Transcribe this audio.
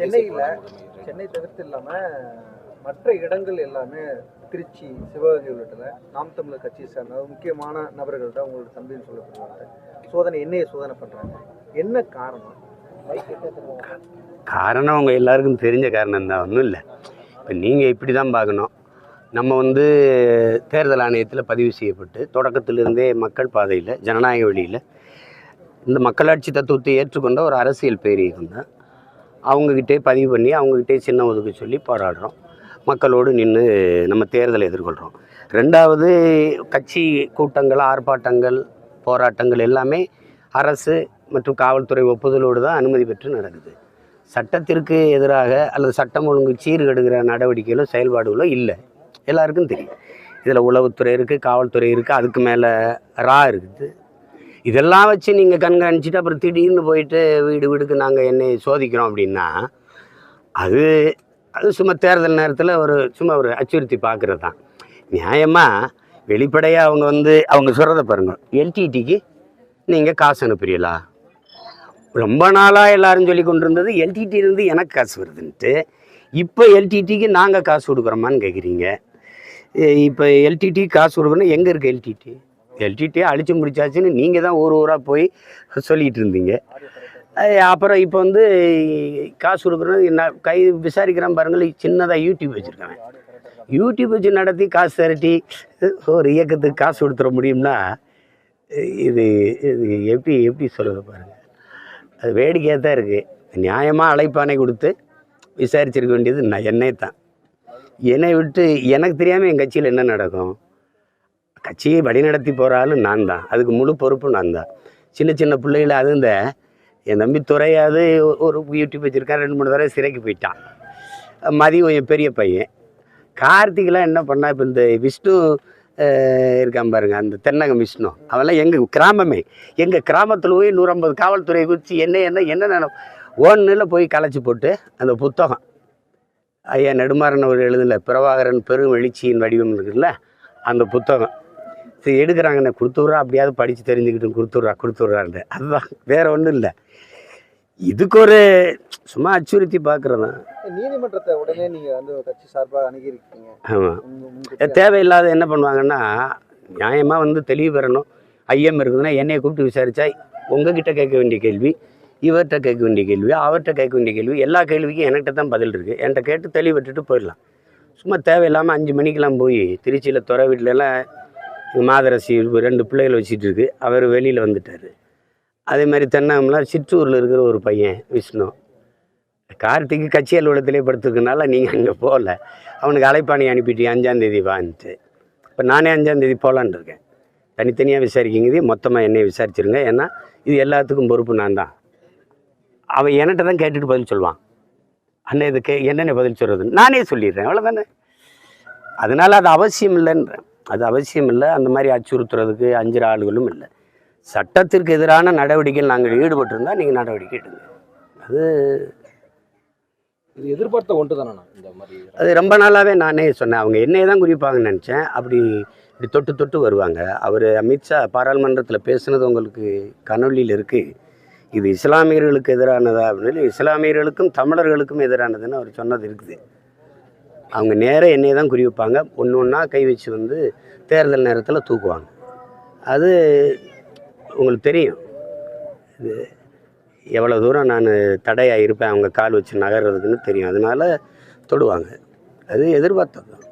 சென்னையில சென்னை தவிர்த்து இல்லாம மற்ற இடங்கள் எல்லாமே திருச்சி சிவகங்கை உள்ளிட்ட நாம் தமிழர் கட்சியை சார்ந்த முக்கியமான நபர்கள்ட்ட உங்களோட தம்பின்னு சொல்லப்படுவாங்க சோதனை என்னைய சோதனை பண்றாங்க? என்ன காரணம்? காரணம் அவங்க எல்லாருக்கும் தெரிஞ்ச காரணம் தான் ஒன்றும் இல்லை. இப்போ நீங்கள் இப்படி தான் பார்க்கணும். நம்ம வந்து தேர்தல் ஆணையத்தில் பதிவு செய்யப்பட்டு தொடக்கத்திலிருந்தே மக்கள் பாதையில் ஜனநாயக வழியில் இந்த மக்களாட்சி தத்துவத்தை ஏற்றுக்கொண்ட ஒரு அரசியல் பேரியக்கம் தான். அவங்கக்கிட்டே பதிவு பண்ணி அவங்கக்கிட்டே சின்ன ஒதுக்க சொல்லி போராடுறோம். மக்களோடு நின்று நம்ம தேர்தலை எதிர்கொள்கிறோம் ரெண்டாவது கட்சி கூட்டங்கள் ஆர்ப்பாட்டங்கள் போராட்டங்கள் எல்லாமே அரசு மற்றும் காவல்துறை ஒப்புதலோடு தான் அனுமதி பெற்று நடக்குது. சட்டத்திற்கு எதிராக அல்லது சட்டம் ஒழுங்கு சீர்கெடுகிற நடவடிக்கைகளோ செயல்பாடுகளோ இல்லை. எல்லாருக்கும் தெரியும். இதில் உளவுத்துறை இருக்குது காவல்துறை இருக்குது அதுக்கு மேலே ரா இருக்குது. இதெல்லாம் வச்சு நீங்கள் கண்காணிச்சிட்டு அப்புறம் திடீர்னு போயிட்டு வீடு வீடுக்கு நாங்கள் என்னை சோதிக்கிறோம் அப்படின்னா அது அது சும்மா தேர்தல் நேரத்தில் ஒரு சும்மா ஒரு அச்சுறுத்தி பார்க்குறது தான் நியாயமாக வெளிப்படையாக அவங்க வந்து அவங்க சொல்கிறத பாருங்கள் எல்டிடிக்கு நீங்கள் காசு அனுப்புறீங்களா? ரொம்ப நாளாக எல்லாரும் சொல்லி கொண்டு இருந்தது எல்டிடிலேருந்து எனக்கு காசு வருதுன்ட்டு. இப்போ எல்டிடிக்கு நாங்கள் காசு கொடுக்குறோமான்னு கேட்குறீங்க இப்போ எல்டிடி காசு கொடுக்கணும் எங்கே இருக்குது எல்டிடி எல்டிடியே அழிச்சு முடிச்சாச்சுன்னு நீங்கள் தான் ஊர் ஊராக போய் சொல்லிகிட்டு இருந்தீங்க. அப்புறம் இப்போ வந்து காசு கொடுக்குறது என்ன கை விசாரிக்கிறான் பாருங்கள் சின்னதாக யூடியூப் வச்சுருக்காங்க. யூடியூப் வச்சு நடத்தி காசு திரட்டி ஒரு இயக்கத்துக்கு காசு கொடுத்துட முடியும்னா இது இது எப்படி எப்படி சொல்லுறது பாருங்கள் அது வேடிக்கையாக தான் இருக்குது நியாயமாக அழைப்பானை கொடுத்து விசாரிச்சிருக்க வேண்டியது நான் என்னை தான் என்னை விட்டு எனக்கு தெரியாமல் என் கட்சியில் என்ன நடக்கும்? கட்சியை வழிநடத்தி போகிற ஆளு நான் தான். அதுக்கு முழு பொறுப்பு நான் தான். சின்ன சின்ன பிள்ளைகள அது இந்த என் தம்பி துறையாவது ஒரு யூடியூப் வச்சுருக்கான் ரெண்டு மூணு தடவை சிறைக்கு போயிட்டான். மதியம் என் பெரிய பையன். கார்த்திகெலாம் என்ன பண்ணா இப்போ இந்த விஷ்ணு இருக்கான் பாருங்க அந்த தென்னகம் விஷ்ணு. அவெல்லாம் எங்கள் கிராமமே. எங்கள் கிராமத்தில் போய் நூற்றம்பது காவல்துறை குறித்து என்ன என்ன என்ன ஒன்றில் போய் களைச்சி போட்டு அந்த புத்தகம். ஐயா நெடுமாறன் அவர் எழுதலை பிரபாகரன் பெரும் எழுச்சியின் வடிவம் இருக்குல்ல அந்த புத்தகம். சரி எடுக்கிறாங்கண்ணே கொடுத்துட்றா அப்படியாவது படித்து தெரிஞ்சுக்கிட்டு கொடுத்துட்றா கொடுத்துட்றான்ட்டு. அதுதான். வேற ஒன்றும் இல்லை. இதுக்கு ஒரு சும்மா அச்சுறுத்தி பார்க்குறது நீதிமன்றத்தை உடனே நீங்க வந்து கட்சி சார்பாக அணுகியிருக்கீங்க. ஆமாம் தேவையில்லாத என்ன பண்ணுவாங்கன்னா நியாயமாக வந்து தெளிவு பெறணும். ஐயம் இருக்குதுன்னா என்னைய கூப்பிட்டு விசாரித்தா உங்ககிட்ட கேட்க வேண்டிய கேள்வி இவர்கிட்ட கேட்க வேண்டிய கேள்வி அவர்கிட்ட கேட்க வேண்டிய கேள்வி எல்லா கேள்விக்கும் என்கிட்ட தான் பதில் இருக்குது என்கிட்ட கேட்டு தெளிவு விட்டுட்டு போயிடலாம். சும்மா தேவையில்லாமல் அஞ்சு மணிக்கெலாம் போய் திருச்சியில் துறை வீட்டிலலாம் மாதரசி ரெண்டு பிள்ளைகள் வச்சுட்டு இருக்கு அவர் வெளியில் வந்துட்டார். அதே மாதிரி தென்னகம்லாம் சிற்றூரில் இருக்கிற ஒரு பையன் விஷ்ணு. கார்த்திக்கு கட்சி அலுவலகத்திலே படுத்துருக்கனால நீங்கள் அங்கே போகல. அவனுக்கு அலைப்பாணி அனுப்பிட்டு அஞ்சாந்தேதி வான்ட்டு. இப்போ நானே அஞ்சாந்தேதி போகலான்னு இருக்கேன். தனித்தனியாக விசாரிக்கிங்க மொத்தமாக என்னை விசாரிச்சிருங்க. ஏன்னா இது எல்லாத்துக்கும் பொறுப்பு நான் தான். அவன் என்கிட்ட தான் கேட்டுட்டு பதில் சொல்லுவான். அண்ணன் இதுக்கு என்னென்ன பதில் சொல்கிறது நானே சொல்லிடுறேன். அவ்வளோதானே அதனால் அது அவசியம் இல்லைன்றேன். அது அவசியம் இல்லை. அந்த மாதிரி அச்சுறுத்துறதுக்கு அஞ்சுற ஆளுகளும் இல்லை. சட்டத்திற்கு எதிரான நடவடிக்கையில் நாங்கள் ஈடுபட்டிருந்தால் நீங்கள் நடவடிக்கை எடுங்க. அது இது எதிர்பார்த்த ஒன்று தானே இந்த மாதிரி அது ரொம்ப நாளாகவே நானே சொன்னேன். அவங்க என்னைய தான் குறிப்பாங்கன்னு நினச்சேன். அப்படி இப்படி தொட்டு தொட்டு வருவாங்க. அவர் அமித்ஷா பாராளுமன்றத்தில் பேசுனது உங்களுக்கு கனொலியில் இருக்குது இது இஸ்லாமியர்களுக்கு எதிரானதா அப்படின்னு இஸ்லாமியர்களுக்கும் தமிழர்களுக்கும் எதிரானதுன்னு அவர் சொன்னது இருக்குது. அவங்க நேராக என்னையை தான் குறி வைப்பாங்க ஒன்று ஒன்றா கை வச்சு வந்து தேர்தல் நேரத்தில் தூக்குவாங்க. அது உங்களுக்கு தெரியும். இது எவ்வளோ தூரம் நான் தடையாக இருப்பேன். அவங்க கால் வச்சு நகர்றதுக்குன்னு தெரியும். அதனால தொடுவாங்க. அது எதிர்பார்த்தது. தான்